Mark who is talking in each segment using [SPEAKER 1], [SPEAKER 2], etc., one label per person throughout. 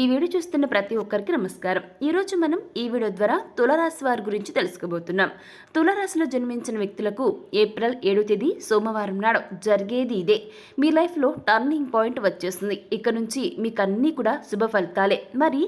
[SPEAKER 1] ఈ వీడియో చూస్తున్న ప్రతి ఒక్కరికి నమస్కారం. ఈరోజు మనం ఈ వీడియో ద్వారా తులరాశి వారి గురించి తెలుసుకోబోతున్నాం. తులరాశిలో జన్మించిన వ్యక్తులకు ఏప్రిల్ ఏడో తేదీ సోమవారం నాడు జరిగేది ఇదే. మీ లైఫ్లో టర్నింగ్ పాయింట్ వచ్చేస్తుంది. ఇక నుంచి మీకు అన్నీ కూడా శుభ ఫలితాలే. మరి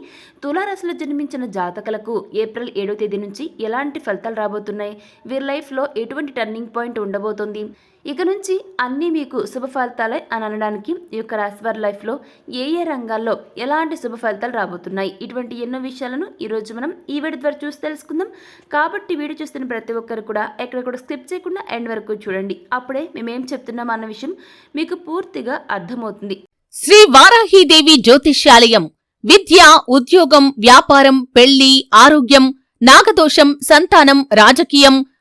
[SPEAKER 1] తులరాశిలో జన్మించిన జాతకులకు ఏప్రిల్ ఏడో తేదీ నుంచి ఎలాంటి ఫలితాలు రాబోతున్నాయి? వీరి లైఫ్లో ఎటువంటి టర్నింగ్ పాయింట్ ఉండబోతుంది? ఇక నుంచి అన్నీ మీకు శుభ ఫలితాలే అని అనడానికి ఈ యొక్క రాశివారి లైఫ్లో ఏ ఏ రంగాల్లో ఎలాంటి శుభ ఫలితాలు రాబోతున్నాయి? ఇటువంటి ఎన్నో విషయాలను ఈరోజు మనం ఈ వీడియో ద్వారా చూసి తెలుసుకుందాం. కాబట్టి వీడియో చూస్తున్న ప్రతి ఒక్కరు కూడా ఎక్కడ కూడా స్కిప్ చేయకుండా ఎండ్ వరకు చూడండి. అప్పుడే మేమేం చెప్తున్నాం అన్న విషయం మీకు పూర్తిగా అర్థమవుతుంది.
[SPEAKER 2] శ్రీ వారాహీదేవి జ్యోతిష్యాలయం. విద్య ఉద్యోగం వ్యాపారం పెళ్ళి ఆరోగ్యం నాగదోషం సంతానం రాజకీయం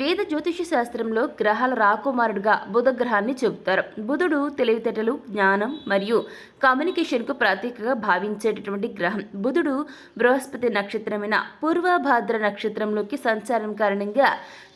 [SPEAKER 1] వేద జ్యోతిష శాస్త్రంలో గ్రహాల రాకుమారుడుగా బుధ గ్రహాన్ని చెబుతారు. బుధుడు తెలివితేటలు జ్ఞానం మరియు కమ్యూనికేషన్కు ప్రతీకగా భావించేటటువంటి గ్రహం. బుధుడు బృహస్పతి నక్షత్రమైన పూర్వభాద్ర నక్షత్రంలోకి సంచారం కారణంగా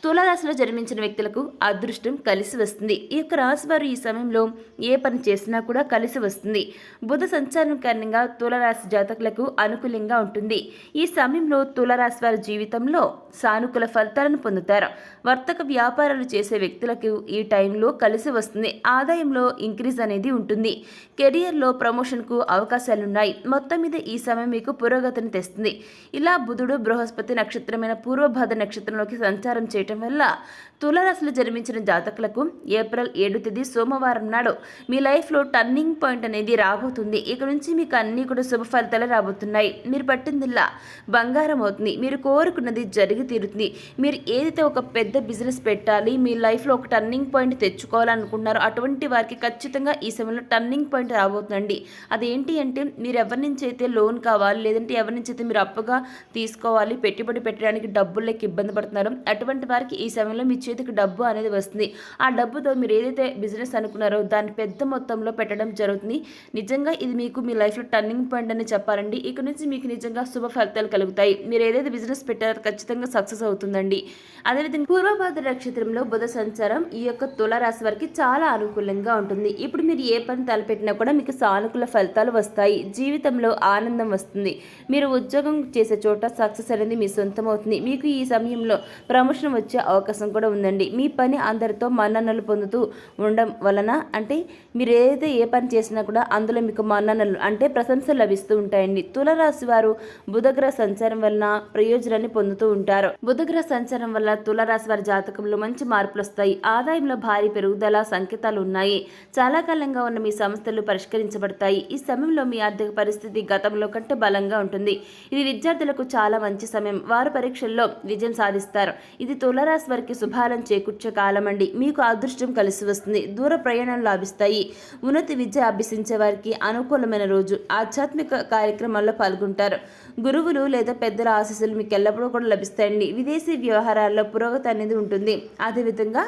[SPEAKER 1] తులారాశిలో జన్మించిన వ్యక్తులకు అదృష్టం కలిసి వస్తుంది. ఈ యొక్క రాశి వారు ఈ సమయంలో ఏ పని చేసినా కూడా కలిసి వస్తుంది. బుధ సంచారం కారణంగా తులరాశి జాతకులకు అనుకూలంగా ఉంటుంది. ఈ సమయంలో తులరాశి వారి జీవితంలో సానుకూల ఫలితాలను పొందుతారు. వర్తక వ్యాపారాలు చేసే వ్యక్తులకు ఈ టైంలో కలిసి వస్తుంది. ఆదాయంలో ఇంక్రీజ్ అనేది ఉంటుంది. కెరియర్లో ప్రమోషన్కు అవకాశాలున్నాయి. మొత్తం మీద ఈ సమయం మీకు పురోగతిని తెస్తుంది. ఇలా బుధుడు బృహస్పతి నక్షత్రమైన పూర్వభాద నక్షత్రంలోకి సంచారం చేయటం వల్ల తులరాశులు జన్మించిన జాతకులకు ఏప్రిల్ ఏడు తేదీ సోమవారం నాడు మీ లైఫ్లో టర్నింగ్ పాయింట్ అనేది రాబోతుంది. ఇక నుంచి మీకు అన్నీ కూడా శుభ ఫలితాలు రాబోతున్నాయి. మీరు పట్టిందిల్లా బంగారం అవుతుంది. మీరు కోరుకున్నది జరిగి తీరుతుంది. మీరు ఏదైతే ఒక పెద్ద బిజినెస్ పెట్టాలి మీ లైఫ్లో ఒక టర్నింగ్ పాయింట్ తెచ్చుకోవాలనుకుంటున్నారు. అటువంటి వారికి ఖచ్చితంగా ఈ సమయంలో టర్నింగ్ పాయింట్ రాబోతుందండి. అదేంటి అంటే మీరు ఎవరి నుంచి అయితే లోన్ కావాలి లేదంటే ఎవరి నుంచి అయితే మీరు అప్పుగా తీసుకోవాలి పెట్టుబడి పెట్టడానికి డబ్బులు లెక్క ఇబ్బంది పడుతున్నారు అటువంటి వారికి ఈ సమయంలో మీ చేతికి డబ్బు అనేది వస్తుంది. ఆ డబ్బుతో మీరు ఏదైతే బిజినెస్ అనుకున్నారో దాన్ని పెద్ద మొత్తంలో పెట్టడం జరుగుతుంది. నిజంగా ఇది మీకు మీ లైఫ్లో టర్నింగ్ పాయింట్ అని చెప్పాలండి. ఇక నుంచి మీకు నిజంగా శుభ ఫలితాలు కలుగుతాయి. మీరు ఏదైతే బిజినెస్ పెట్టారో ఖచ్చితంగా సక్సెస్ అవుతుందండి. అదేవిధంగా పూర్వభాద్ర నక్షత్రంలో బుధ సంచారం ఈ యొక్క తులరాశి వారికి చాలా అనుకూలంగా ఉంటుంది. ఇప్పుడు మీరు ఏ పని తలపెట్టినా కూడా మీకు సానుకూల ఫలితాలు వస్తాయి. జీవితంలో ఆనందం వస్తుంది. మీరు ఉద్యోగం చేసే చోట సక్సెస్ అనేది మీ సొంతం అవుతుంది. మీకు ఈ సమయంలో ప్రమోషన్ వచ్చే అవకాశం కూడా ఉందండి. మీ పని అందరితో మన్ననలు పొందుతూ ఉండడం వలన అంటే మీరు ఏదైతే ఏ పని చేసినా కూడా అందులో మీకు మన్ననలు అంటే ప్రశంసలు లభిస్తూ ఉంటాయండి. తులరాశి వారు బుధగ్రహ సంచారం వలన ప్రయోజనాన్ని పొందుతూ ఉంటారు. బుధగ్రహ సంచారం వల్ల తులరాశి వారి జాతకంలో మంచి మార్పులు వస్తాయి. ఆదాయంలో భారీ పెరుగుదల సంకేతాలు ఉన్నాయి. చాలా కాలంగా ఉన్న మీ సమస్యలు పరిష్కరించబడతాయి. ఈ సమయంలో మీ ఆర్థిక పరిస్థితి గతంలో కంటే బలంగా ఉంటుంది. ఇది విద్యార్థులకు చాలా మంచి సమయం. వారు పరీక్షల్లో విజయం సాధిస్తారు. ఇది తులరాశి వారికి శుభాలను చేకూర్చే కాలం అండి మీకు అదృష్టం కలిసి వస్తుంది. దూర ప్రయాణాలు లాభిస్తాయి. ఉన్నత విద్య అభ్యసించే వారికి అనుకూలమైన రోజు. ఆధ్యాత్మిక కార్యక్రమాల్లో పాల్గొంటారు. గురువులు లేదా పెద్దల ఆశీస్సులు మీకు ఎల్లప్పుడూ కూడా లభిస్తాయండి. విదేశీ వ్యవహారాల్లో పురోగతి అనేది ఉంటుంది. అదేవిధంగా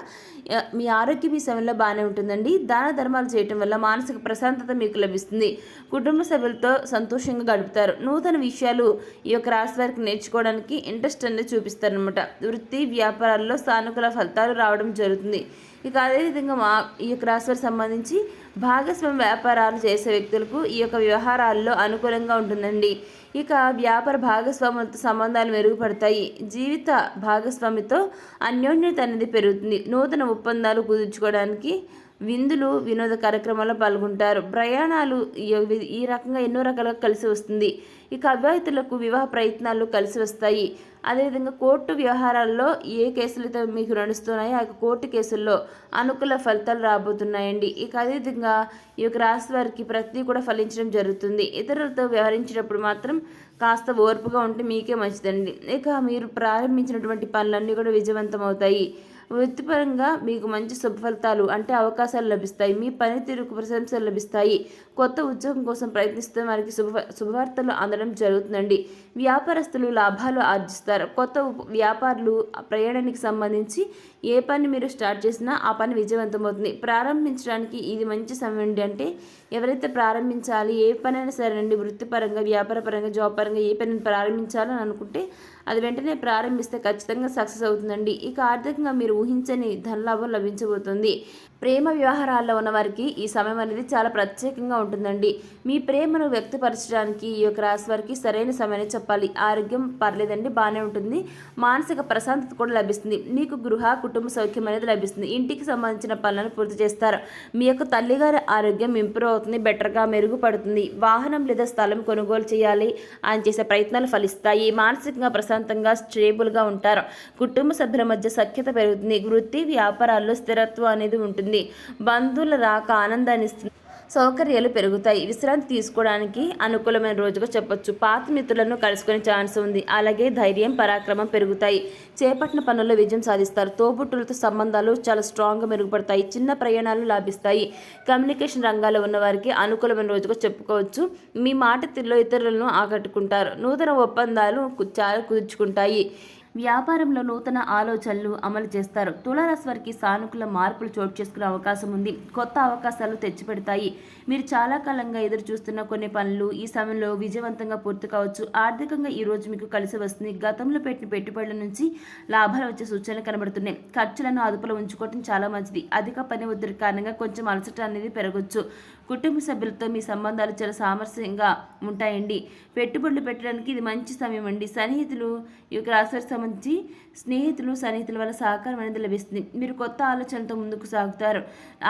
[SPEAKER 1] మీ ఆరోగ్యం ఈ సమయంలో బాగానే ఉంటుందండి. దాన ధర్మాలు చేయటం వల్ల మానసిక ప్రశాంతత మీకు లభిస్తుంది. కుటుంబ సభ్యులతో సంతోషంగా గడుపుతారు. నూతన విషయాలు ఈ యొక్క రాశి వారికి నేర్చుకోవడానికి ఇంట్రెస్ట్ అనేది చూపిస్తారనమాట వృత్తి వ్యాపారాల్లో సానుకూల ఫలితాలు రావడం జరుగుతుంది. ఇక అదేవిధంగా మా ఈ యొక్క రాశివారికి సంబంధించి భాగస్వామ్య వ్యాపారాలు చేసే వ్యక్తులకు ఈ యొక్క వ్యవహారాల్లో అనుకూలంగా ఉంటుందండి. ఇక వ్యాపార భాగస్వాములతో సంబంధాలు మెరుగుపడతాయి. జీవిత భాగస్వామితో అన్యోన్యత అనేది పెరుగుతుంది. నూతన ఒప్పందాలు కుదుర్చుకోవడానికి విందులు వినోద కార్యక్రమాల్లో పాల్గొంటారు. ప్రయాణాలు ఈ- ఈ రకంగా ఎన్నో రకాలుగా కలిసి వస్తుంది. ఇక అవివాహితులకు వివాహ ప్రయత్నాలు కలిసి వస్తాయి. అదేవిధంగా కోర్టు వ్యవహారాల్లో ఏ కేసులతో మీకు నడుస్తున్నాయో ఆ కోర్టు కేసుల్లో అనుకూల ఫలితాలు రాబోతున్నాయండి. ఇక అదేవిధంగా ఈ యొక్క రాశి వారికి ప్రతి కూడా ఫలించడం జరుగుతుంది. ఇతరులతో వ్యవహరించేటప్పుడు మాత్రం కాస్త ఓర్పుగా ఉంటే మీకే మంచిదండి. ఇక మీరు ప్రారంభించినటువంటి పనులన్నీ కూడా విజయవంతం అవుతాయి వృత్తిపరంగా మీకు మంచి శుభ ఫలితాలు అంటే అవకాశాలు లభిస్తాయి. మీ పనితీరుకు ప్రశంసలు లభిస్తాయి. కొత్త ఉద్యోగం కోసం ప్రయత్నిస్తే వారికి శుభ శుభవార్తలు అందడం జరుగుతుందండి. వ్యాపారస్తులు లాభాలు ఆర్జిస్తారు. కొత్త వ్యాపారులు ప్రయాణానికి సంబంధించి ఏ పని మీరు స్టార్ట్ చేసినా ఆ పని విజయవంతమవుతుంది. ప్రారంభించడానికి ఇది మంచి సమయం అండి. అంటే ఎవరైతే ప్రారంభించాలి ఏ పనైనా సరేనండి వృత్తిపరంగా వ్యాపారపరంగా జాబ్ పరంగా ఏ పనిని ప్రారంభించాలని అనుకుంటే అది వెంటనే ప్రారంభిస్తే ఖచ్చితంగా సక్సెస్ అవుతుందండి. ఇక ఆర్థికంగా మీరు ఊహించని ధనలాభం లభించబోతుంది. ప్రేమ వ్యవహారాల్లో ఉన్న వారికి ఈ సమయం అనేది చాలా ప్రత్యేకంగా ఉంటుందండి. మీ ప్రేమను వ్యక్తపరచడానికి ఈ యొక్క రాశి వారికి సరైన సమయాన్ని చెప్పాలి. ఆరోగ్యం పర్లేదండి బాగానే ఉంటుంది. మానసిక ప్రశాంతత కూడా లభిస్తుంది. మీకు గృహ కుటుంబ సౌఖ్యం అనేది లభిస్తుంది. ఇంటికి సంబంధించిన పనులను పూర్తి చేస్తారు. మీ యొక్క తల్లిగారి ఆరోగ్యం ఇంప్రూవ్ అవుతుంది బెటర్గా మెరుగుపడుతుంది. వాహనం లేదా స్థలం కొనుగోలు చేయాలి. అని చేసే ప్రయత్నాలు ఫలిస్తాయి. మానసికంగా ప్రశాంతంగా స్టేబుల్గా ఉంటారు. కుటుంబ సభ్యుల మధ్య సఖ్యత పెరుగుతుంది. వృత్తి వ్యాపారాల్లో స్థిరత్వం అనేది ఉంటుంది. బంధువుల రాక ఆనందాన్ని ఇస్తుంది. సౌకర్యాలు పెరుగుతాయి. విశ్రాంతి తీసుకోవడానికి అనుకూలమైన రోజుగా చెప్పొచ్చు. పాత మిత్రులను కలుసుకునే ఛాన్స్ ఉంది. అలాగే ధైర్యం పరాక్రమం పెరుగుతాయి. చేపట్టిన పనుల్లో విజయం సాధిస్తారు. తోబుట్టులతో సంబంధాలు చాలా స్ట్రాంగ్గా మెరుగుపడతాయి. చిన్న ప్రయాణాలు లాభిస్తాయి. కమ్యూనికేషన్ రంగాల్లో ఉన్న వారికి అనుకూలమైన రోజుగా చెప్పుకోవచ్చు. మీ మాట తీరులో ఇతరులను ఆకట్టుకుంటారు. నూతన ఒప్పందాలు చాలా కుదుర్చుకుంటాయి. వ్యాపారంలో నూతన ఆలోచనలు అమలు చేస్తారు. తులారాశి వారికి సానుకూల మార్పులు చోటు చేసుకునే అవకాశం ఉంది. కొత్త అవకాశాలు తెచ్చిపెడతాయి. మీరు చాలా కాలంగా ఎదురు చూస్తున్న కొన్ని పనులు ఈ సమయంలో విజయవంతంగా పూర్తి కావచ్చు. ఆర్థికంగా ఈ రోజు మీకు కలిసి వస్తుంది. గతంలో పెట్టిన పెట్టుబడుల నుంచి లాభాలు వచ్చే సూచనలు కనబడుతున్నాయి. ఖర్చులను అదుపులో ఉంచుకోవడం చాలా మంచిది. అధిక పని ఒత్తిడి కారణంగా కొంచెం అలసట అనేది పెరగవచ్చు కుటుంబ సభ్యులతో మీ సంబంధాలు చాలా సామరస్యంగా ఉంటాయండి. పెట్టుబడులు పెట్టడానికి ఇది మంచి సమయం అండి. సన్నిహితులు ఈ యొక్క రాశివారికి సంబంధించి స్నేహితులు సన్నిహితుల వల్ల సహకారం అనేది లభిస్తుంది. మీరు కొత్త ఆలోచనలతో ముందుకు సాగుతారు.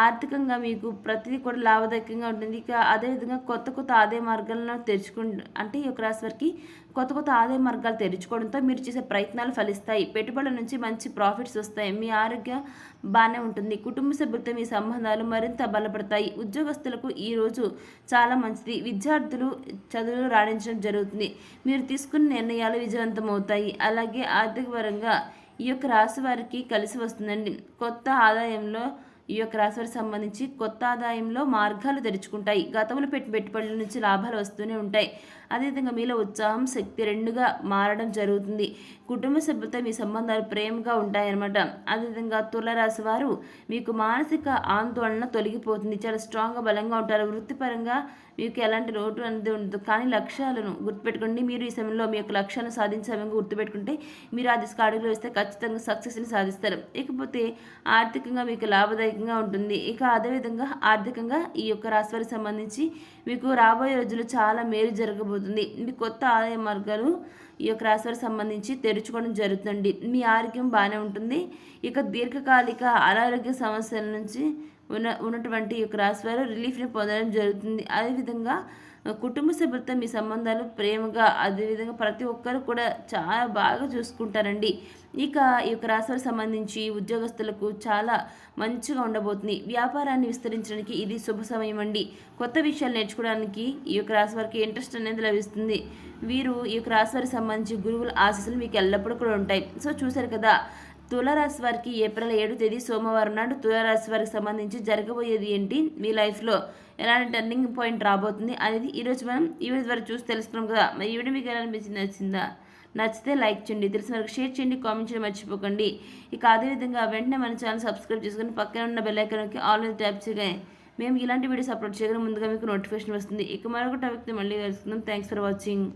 [SPEAKER 1] ఆర్థికంగా మీకు ప్రతిదీ కూడా లాభదాయకంగా ఉంటుంది. ఇక అదేవిధంగా కొత్త కొత్త ఆదాయ మార్గాలను తెరుచుకుంటు అంటే ఈ యొక్క రాశి వారికి కొత్త కొత్త ఆదాయ మార్గాలు తెరుచుకోవడంతో మీరు చేసే ప్రయత్నాలు ఫలిస్తాయి. పెట్టుబడుల నుంచి మంచి ప్రాఫిట్స్ వస్తాయి. మీ ఆరోగ్యం బాగానే ఉంటుంది. కుటుంబ సభ్యులతో మీ సంబంధాలు మరింత బలపడతాయి. ఉద్యోగస్తులకు ఈ రోజు చాలా మంచిది. విద్యార్థులు చదువులు రాణించడం జరుగుతుంది. మీరు తీసుకున్న నిర్ణయాలు విజయవంతమవుతాయి. అలాగే ఆర్థిక పరంగా ఈ యొక్క రాశి వారికి కలిసి వస్తుందండి. కొత్త ఆదాయంలో ఈ యొక్క రాశి వారికి సంబంధించి కొత్త ఆదాయంలో మార్గాలు తెరుచుకుంటాయి. గతంలో పెట్టి పెట్టుబడుల నుంచి లాభాలు వస్తూనే ఉంటాయి. అదేవిధంగా మీలో ఉత్సాహం శక్తి రెండుగా మారడం జరుగుతుంది. కుటుంబ సభ్యులతో మీ సంబంధాలు ప్రేమగా ఉంటాయన్నమాట. అదేవిధంగా తులరాశి వారు మీకు మానసిక ఆందోళన తొలగిపోతుంది. చాలా స్ట్రాంగ్గా బలంగా ఉంటారు. వృత్తిపరంగా మీకు ఎలాంటి లోటు అనేది ఉండదు. కానీ లక్ష్యాలను గుర్తుపెట్టుకోండి. మీరు ఈ సమయంలో మీ యొక్క లక్ష్యాలను సాధించే గుర్తుపెట్టుకుంటే మీరు ఆ దిశగా అడుగులు వేస్తే ఖచ్చితంగా సక్సెస్ని సాధిస్తారు. ఇకపోతే ఆర్థికంగా మీకు లాభదాయకంగా ఉంటుంది. ఇక అదేవిధంగా ఆర్థికంగా ఈ యొక్క రాశి వారికి సంబంధించి మీకు రాబోయే రోజుల్లో చాలా మేలు జరగబోతుంది. మీ కొత్త ఆదాయ మార్గాలు ఈ యొక్క రాశివారికి సంబంధించి తెరుచుకోవడం జరుగుతుంది మీ ఆరోగ్యం బాగానే ఉంటుంది. ఇక దీర్ఘకాలిక అనారోగ్య సమస్యల నుంచి ఉన్న ఉన్నటువంటి యొక్క రాశి వారు రిలీఫ్ని పొందడం జరుగుతుంది. అదేవిధంగా కుటుంబ సభ్యులతో మీ సంబంధాలు ప్రేమగా అదేవిధంగా ప్రతి ఒక్కరు కూడా చాలా బాగా చూసుకుంటారండి. ఇక ఈ యొక్క రాశికి సంబంధించి ఉద్యోగస్తులకు చాలా మంచిగా ఉండబోతుంది. వ్యాపారాన్ని విస్తరించడానికి ఇది శుభ సమయం అండి. కొత్త విషయాలు నేర్చుకోవడానికి ఈ యొక్క రాశి వారికి ఇంట్రెస్ట్ అనేది లభిస్తుంది. వీరు ఈ యొక్క రాశి వారికి సంబంధించి గురువుల ఆశీస్సులు మీకు ఎల్లప్పుడూ కూడా ఉంటాయి. సో చూశారు కదా తులారాశి వారికి ఏప్రిల్ ఏడు తేదీ సోమవారం నాడు తులారాశి వారికి సంబంధించి జరగబోయేది ఏంటి? మీ లైఫ్లో ఎలాంటి టర్నింగ్ పాయింట్ రాబోతుంది అనేది ఈరోజు మనం ఈ వీడియో ద్వారా చూసి తెలుసుకున్నాం కదా. మరి ఈ వీడియో మీకు ఎలా అనిపించింది నచ్చిందా? నచ్చితే లైక్ చేయండి. తెలిసిన వరకు షేర్ చేయండి. కామెంట్ చేయడం మర్చిపోకండి. ఇక అదేవిధంగా వెంటనే మన ఛానల్ సబ్స్క్రైబ్ చేసుకుని పక్కన ఉన్న బెల్ ఆల్రెడీ ఆల్ ట్యాప్ చేయగా మేము ఇలాంటి వీడియోస్ అప్లోడ్ చేయగానే ముందుగా మీకు నోటిఫికేషన్ వస్తుంది. ఇక మరొక టాపిక్తో మళ్ళీ కలుసుకుందాం. Thanks for watching